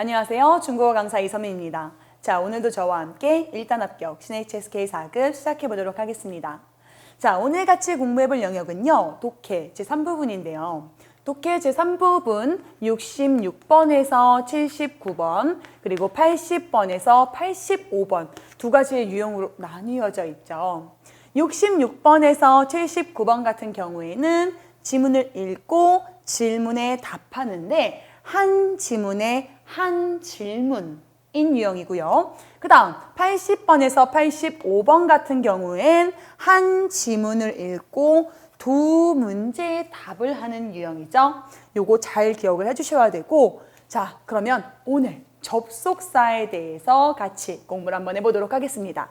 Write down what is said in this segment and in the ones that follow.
안녕하세요. 중국어 강사 이서민입니다. 자, 오늘도 저와 함께 일단 합격 CHSK 4급 시작해 보도록 하겠습니다. 자, 오늘 같이 공부해 볼 영역은요. 독해 제3부분인데요. 독해 제3부분 66번에서 79번, 그리고 80번에서 85번 두 가지의 유형으로 나뉘어져 있죠. 66번에서 79번 같은 경우에는 지문을 읽고 질문에 답하는데 한 지문에 한 질문인 유형이고요. 그 다음 80번에서 85번 같은 경우엔 한 지문을 읽고 두 문제의 답을 하는 유형이죠. 요거 잘 기억을 해주셔야 되고 자 그러면 오늘 접속사에 대해서 같이 공부를 한번 해보도록 하겠습니다.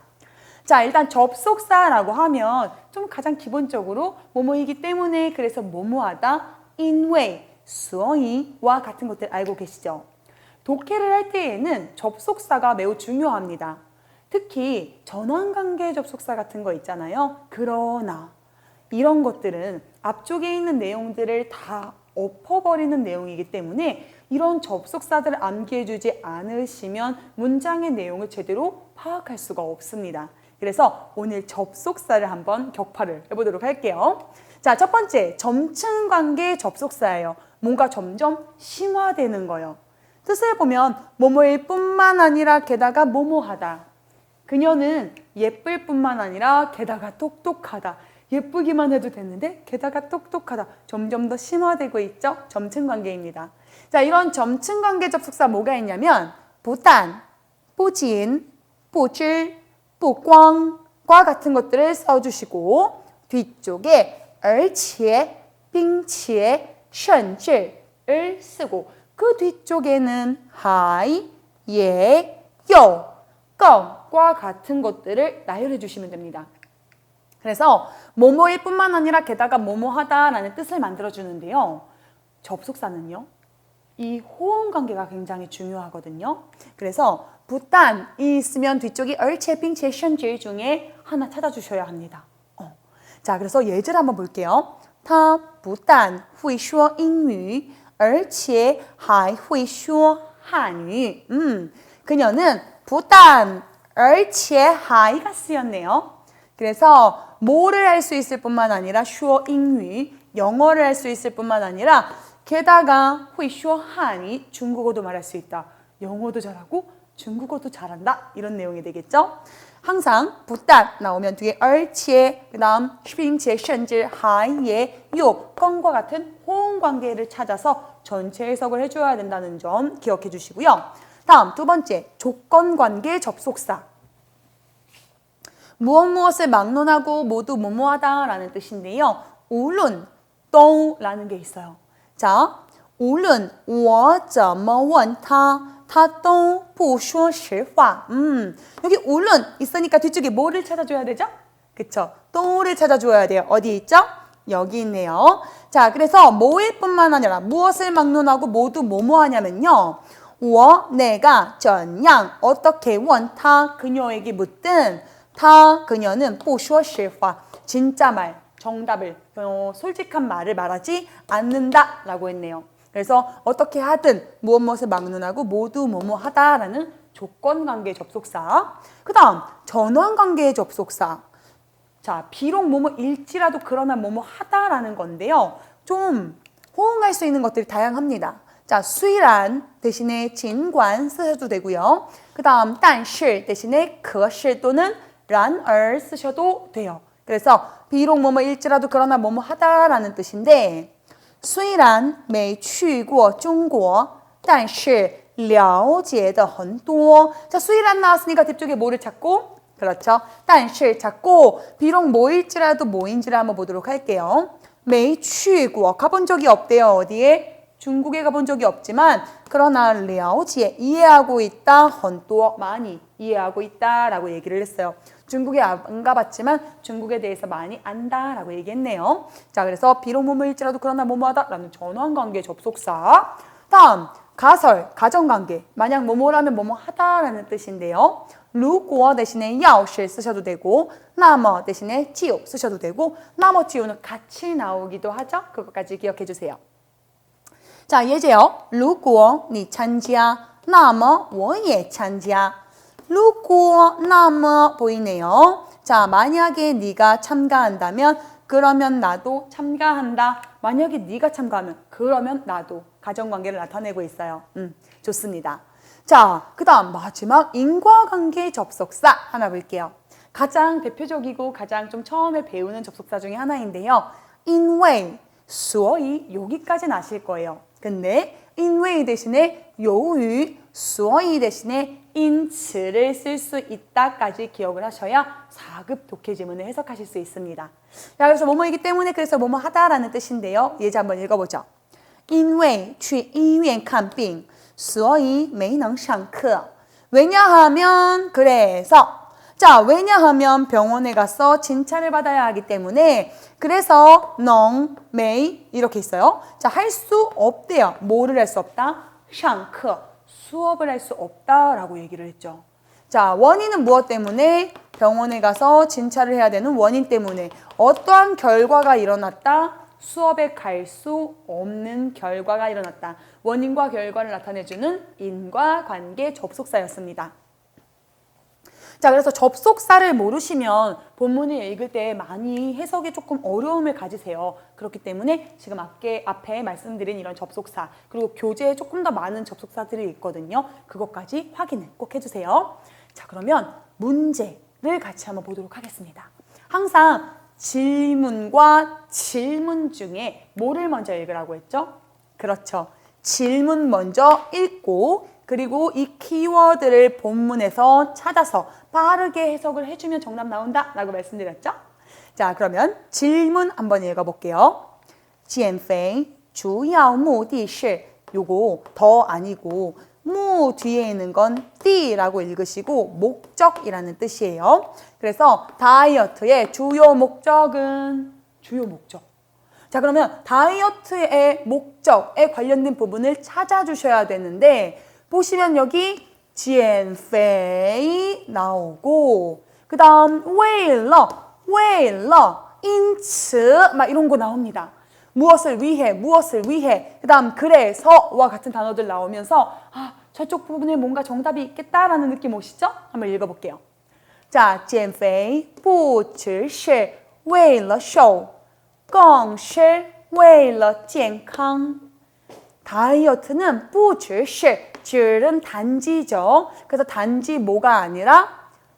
자, 일단 접속사라고 하면 좀 가장 기본적으로 뭐뭐이기 때문에 그래서 뭐뭐하다, 인웨이, 수어이와 같은 것들 알고 계시죠? 독해를 할 때에는 접속사가 매우 중요합니다. 특히 전환관계 접속사 같은 거 있잖아요. 그러나 이런 것들은 앞쪽에 있는 내용들을 다 엎어버리는 내용이기 때문에 이런 접속사들을 암기해주지 않으시면 문장의 내용을 제대로 파악할 수가 없습니다. 그래서 오늘 접속사를 한번 격파를 해보도록 할게요. 자, 첫 번째, 점층 관계 접속사예요. 뭔가 점점 심화되는 거예요. 뜻을 보면 뭐뭐일 뿐만 아니라 게다가 뭐뭐하다. 그녀는 예쁠 뿐만 아니라 게다가 똑똑하다. 예쁘기만 해도 되는데 게다가 똑똑하다. 점점 더 심화되고 있죠? 점층 관계입니다. 자, 이런 점층 관계 접속사 뭐가 있냐면 보단, 보진, 보질, 보광과 같은 것들을 써주시고 뒤쪽에 而且, 并且, 甚至을 쓰고 그 뒤쪽에는 还, 也, 有, 更과 같은 것들을 나열해 주시면 됩니다. 그래서 뭐뭐일 뿐만 아니라 게다가 뭐뭐하다라는 뜻을 만들어 주는데요. 접속사는요. 이 호응 관계가 굉장히 중요하거든요. 그래서 부단이 있으면 뒤쪽이 얼체 빙체 션질 중에 하나 찾아주셔야 합니다. 어. 자, 그래서 예제를 한번 볼게요. 他不但会说英语,而且还会说汉语. 음, 그녀는 不但 而且还가 쓰였네요. 그래서 뭐를 할 수 있을 뿐만 아니라 说英语, 영어를 할 수 있을 뿐만 아니라 게다가 会说汉语, 중국어도 말할 수 있다. 영어도 잘하고 중국어도 잘한다. 이런 내용이 되겠죠? 항상 不但 나오면 뒤에 而且 그다음 并且甚至还也有 건과 같은 호응 관계를 찾아서 전체 해석을 해줘야 된다는 점 기억해 주시고요. 다음 두 번째 조건 관계 접속사 무엇 무엇을 막론하고 모두 뭐뭐하다라는 뜻인데요. 우론 또라는 게 있어요. 자, 无论我怎么问他， 파동 부쇼 실화. 음. 여기 오른 있으니까 뒤쪽에 뭐를 찾아줘야 되죠? 그쵸. 똥을 찾아줘야 돼요. 어디 있죠? 여기 있네요. 자, 그래서 뭐일 뿐만 아니라 무엇을 막론하고 모두 뭐뭐 하냐면요. 워, 내가, 전양, 어떻게 원, 타, 그녀에게 묻든, 타, 그녀는 부쇼 실화. 진짜 말, 정답을, 어, 솔직한 말을 말하지 않는다 라고 했네요. 그래서 어떻게 하든 무엇 무엇을 막론하고 모두 뭐뭐 하다라는 조건 관계 접속사. 그다음 전환 관계 접속사. 자, 비록 뭐뭐일지라도 그러나 뭐뭐 하다라는 건데요. 좀 호응할 수 있는 것들이 다양합니다. 자, 虽然 대신에 尽管 쓰셔도 되고요. 그다음 但是 대신에 可是 또는 然而 쓰셔도 돼요. 그래서 비록 뭐뭐일지라도 그러나 뭐뭐 하다라는 뜻인데 虽然没去过中国,但是了解的很多. 자, 虽然 나왔으니까 뒤쪽에 뭐를 찾고? 그렇죠. 但是 찾고 비록 뭐일지라도 뭐인지를 한번 보도록 할게요. 没去过 가본 적이 없대요. 어디에? 중국에 가본 적이 없지만 그러나 了解 이해하고 있다. 很多 많이 이해하고 있다라고 얘기를 했어요. 중국에 안 가봤지만 중국에 대해서 많이 안다라고 얘기했네요. 자, 그래서 비록 뭐뭐일지라도 그러나 뭐뭐하다라는 전원관계 접속사. 다음 가설, 가정관계. 만약 뭐뭐라면 뭐뭐하다라는 뜻인데요. 루고어 대신에 야오실 쓰셔도 되고 나머 대신에 지오 쓰셔도 되고 나머 지오는 같이 나오기도 하죠. 그것까지 기억해 주세요. 자, 예제요. 루고어 니 찬지야. 나머 워예 찬지야. 루꾸어 나머 보이네요. 자, 만약에 네가 참가한다면 그러면 나도 참가한다. 만약에 네가 참가하면 그러면 나도 가정관계를 나타내고 있어요. 음, 좋습니다. 자, 그 다음 마지막 인과관계 접속사 하나 볼게요. 가장 대표적이고 가장 좀 처음에 배우는 접속사 중에 하나인데요. 인웨이, 수어이 여기까지는 아실 거예요. 근데 인웨이 대신에 요유, 수어이 대신에 인츠를 쓸 수 있다까지 기억을 하셔야 4급 독해 지문을 해석하실 수 있습니다. 자, 그래서 뭐뭐이기 때문에 그래서 뭐뭐 하다라는 뜻인데요. 예제 한번 읽어보죠. 因为去医院看病，所以没能上课。 왜냐하면 그래서 자 왜냐하면 병원에 가서 진찰을 받아야 하기 때문에 그래서 넌 메이 이렇게 있어요. 자 할 수 없대요. 뭐를 할 수 없다? 上课 수업을 할 수 없다라고 얘기를 했죠. 자 원인은 무엇 때문에 병원에 가서 진찰을 해야 되는 원인 때문에 어떠한 결과가 일어났다? 수업에 갈 수 없는 결과가 일어났다. 원인과 결과를 나타내주는 인과관계 접속사였습니다. 자, 그래서 접속사를 모르시면 본문을 읽을 때 많이 해석에 조금 어려움을 가지세요. 그렇기 때문에 지금 앞에, 앞에 말씀드린 이런 접속사, 그리고 교재에 조금 더 많은 접속사들이 있거든요. 그것까지 확인을 꼭 해주세요. 자, 그러면 문제를 같이 한번 보도록 하겠습니다. 항상 질문과 질문 중에 뭐를 먼저 읽으라고 했죠? 그렇죠. 질문 먼저 읽고 그리고 이 키워드를 본문에서 찾아서 빠르게 해석을 해주면 정답 나온다 라고 말씀드렸죠? 자 그러면 질문 한번 읽어볼게요. 减肥主要目的是 요거 더 아니고 무 뒤에 있는 건 띠라고 읽으시고 목적이라는 뜻이에요. 그래서 다이어트의 주요 목적은 주요 목적. 자 그러면 다이어트의 목적에 관련된 부분을 찾아주셔야 되는데 보시면 여기 减肥 나오고 그 다음 为了为了因此막 이런 거 나옵니다. 무엇을 위해, 무엇을 위해, 그 다음 그래서와 같은 단어들 나오면서 아, 저쪽 부분에 뭔가 정답이 있겠다라는 느낌 오시죠? 한번 읽어볼게요. 자, 减肥不只是为了瘦，更是为了健康。 다이어트는 不只是 줄은 단지죠. 그래서 단지 뭐가 아니라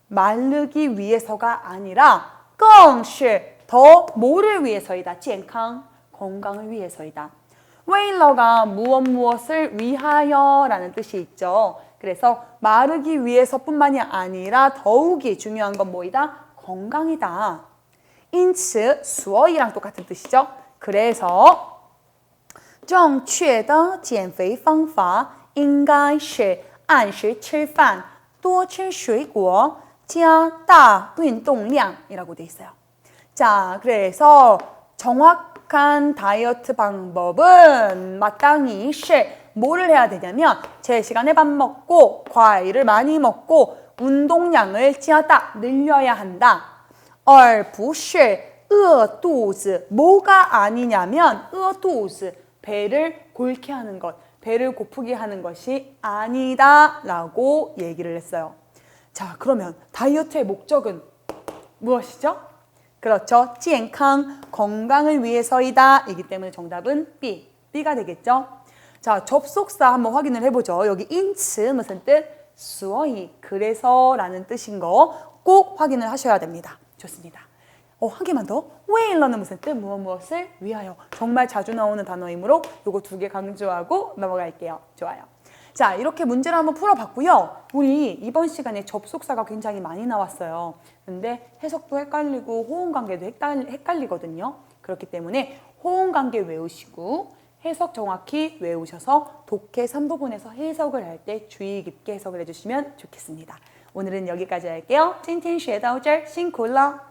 마르기 위해서가 아니라 更是더 뭐를 위해서이다. 健康 건강을 위해서이다. 웨일러가 무엇 무엇을 위하여라는 뜻이 있죠. 그래서 마르기 위해서뿐만이 아니라 더욱이 중요한 건 뭐이다? 건강이다. 인츠 수어이랑 똑같은 뜻이죠. 그래서 正确的减肥方法 应该是按时吃饭，多吃水果，加大运动量이라고 돼 있어요. 자, 그래서 정확한 다이어트 방법은 마땅히 是 뭐를 해야 되냐면 제 시간에 밥 먹고 과일을 많이 먹고 운동량을 加大 늘려야 한다. 而不是饿肚子 뭐가 아니냐면 饿肚子 배를 골게 하는 것, 배를 고프게 하는 것이 아니다 라고 얘기를 했어요. 자, 그러면 다이어트의 목적은 무엇이죠? 그렇죠. 健康 건강을 위해서이다. 이기 때문에 정답은 B. B가 되겠죠. 자, 접속사 한번 확인을 해보죠. 여기 인츠 무슨 뜻? 수어이 그래서라는 뜻인 거 꼭 확인을 하셔야 됩니다. 좋습니다. 어, 한 개만 더. 웨일러는 무슨 뜻? 무엇 무엇을 위하여. 정말 자주 나오는 단어이므로 요거 두 개 강조하고 넘어갈게요. 좋아요. 자, 이렇게 문제를 한번 풀어봤고요. 우리 이번 시간에 접속사가 굉장히 많이 나왔어요. 근데 해석도 헷갈리고 호응 관계도 헷갈리거든요. 그렇기 때문에 호응 관계 외우시고 해석 정확히 외우셔서 독해 3부분에서 해석을 할 때 주의 깊게 해석을 해주시면 좋겠습니다. 오늘은 여기까지 할게요. 今天学到这儿辛苦了。